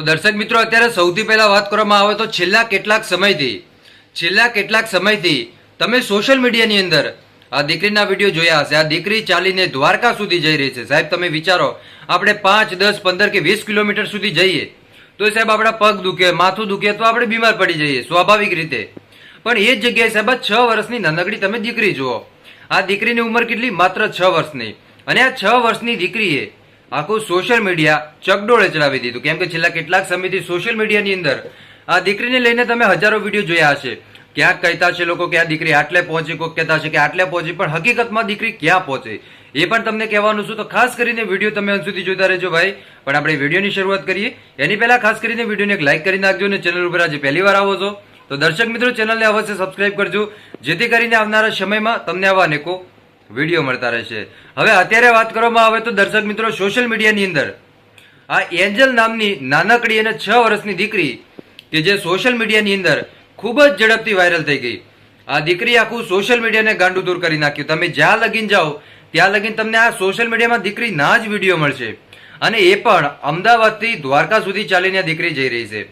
તો દર્શક મિત્રો, અત્યારે સૌથી પહેલા વાત કરવામાં આવે તો છેલ્લા કેટલાક સમયથી, છેલ્લા કેટલાક સમયથી તમે સોશિયલ મીડિયાની અંદર આ દીકરીના વીડિયો જોયા હશે. આ દીકરી ચાલીને દ્વારકા સુધી જઈ રહી છે. સાહેબ, તમે વિચારો, આપણે પાંચ, દસ, પંદર કે વીસ કિલોમીટર સુધી જઈએ, તો સાહેબ આપણા પગ દુખે, માથું દુખે, તો આપણે બીમાર પડી જઈએ, સ્વાભાવિક રીતે. પણ એ જ જગ્યાએ સાહેબ છ વર્ષની નાનકડી તમે દીકરી જુઓ. આ દીકરીની ઉંમર કેટલી? માત્ર છ વર્ષની. અને આ છ વર્ષની દીકરીએ આખું સોશિયલ મીડિયા ચકડોળે ચડાવી દીધું. કેમ કે છેલ્લા કેટલાક સમયથી સોશિયલ મીડિયાની અંદર આ દીકરીને લઈને તમે હજારો વીડિયો જોયા હશે. ક્યાંક કહેતા છે લોકો કે આ દીકરી આટલે પહોંચી કોઈક કહેતા છે કે આટલે પહોંચી, પણ હકીકતમાં દીકરી ક્યાં પહોંચે? એ પણ તમને કહેવાનું છું તો ખાસ કરીને વીડિયો તમે અંત સુધી જોતા રહેજો ભાઈ. પણ આપણે વિડીયોની શરૂઆત કરીએ. એની પહેલા ખાસ કરીને વિડીયોને એક લાઇક કરી નાખજો અને ચેનલ ઉપર આજે પહેલી વાર આવો છો. તો દર્શક મિત્રો ચેનલને અવશ્ય સબસ્ક્રાઇબ કરજો. જેથી કરીને આવનારા સમયમાં તમને આવા અનેકો વીડિયો મળતા રહેશે. હવે અત્યારે વાત કરવામાં આવે તો દર્શક મિત્રો સોશિયલ મીડિયાની અંદર આ એન્જલ નામની નાનકડી અને છ વર્ષની દીકરી કે જે સોશિયલ મીડિયાની અંદર ખૂબ જ ઝડપથી વાયરલ થઈ ગઈ. આ દીકરી આખું સોશિયલ મીડિયાને ગાંડું દૂર કરી નાખ્યું. તમે જ્યાં લગીન જાઓ, ત્યાં લગીન તમને આ સોશિયલ મીડિયામાં દીકરી ના જ વીડિયો મળશે. અને એ પણ અમદાવાદથી દ્વારકા સુધી ચાલીને આ દીકરી જઈ રહી છે.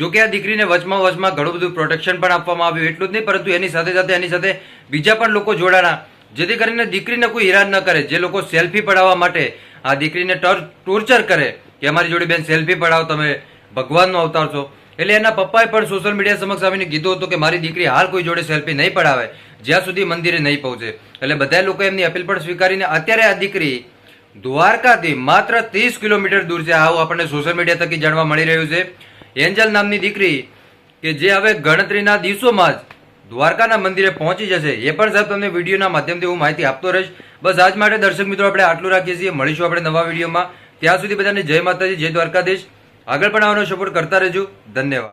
જો કે આ દીકરીને વચમાં વચમાં ઘણું બધું પ્રોટેક્શન પણ આપવામાં આવ્યું, એટલું જ નહીં, પરંતુ એની સાથે સાથે એની સાથે બીજા પણ લોકો જોડાણા. જેથી કરીને દીકરીને કોઈ હેરાન ન કરે. જે લોકો સેલ્ફી પડાવવા માટે આ દીકરીને ટોર્ચર કરે કે અમારી જોડે બેન સેલ્ફી પડાવો, તમે ભગવાનનો અવતાર છો. એટલે એના પપ્પાએ પણ સોશિયલ મીડિયા સમક્ષ આવીને કીધું હતું કે મારી દીકરી હાલ કોઈ જોડે સેલ્ફી નહીં પડાવે, જ્યાં સુધી મંદિરે નહીં પહોંચે. એટલે બધા લોકો એમની અપીલ પણ સ્વીકારીને અત્યારે આ દીકરી દ્વારકાથી માત્ર ત્રીસ કિલોમીટર દૂર છે. આવું આપણને સોશિયલ મીડિયા થકી જાણવા મળી રહ્યું છે. એન્જલ નામની દીકરી કે જે હવે ગણતરીના દિવસોમાં જ દ્વારકાના મંદિરે પહોંચી જશે. એ પણ સાહેબ તમને વિડીયોના માધ્યમથી હું માહિતી આપતો રહીશ. બસ આજ માટે દર્શક મિત્રો આપણે આટલું રાખીએ છીએ. મળીશું આપણે નવા વિડીયોમાં. ત્યાં સુધી બધાને જય માતાજી, જય દ્વારકાધીશ. આગળ પણ આવવાનો સપોર્ટ કરતા રહેજો. ધન્યવાદ.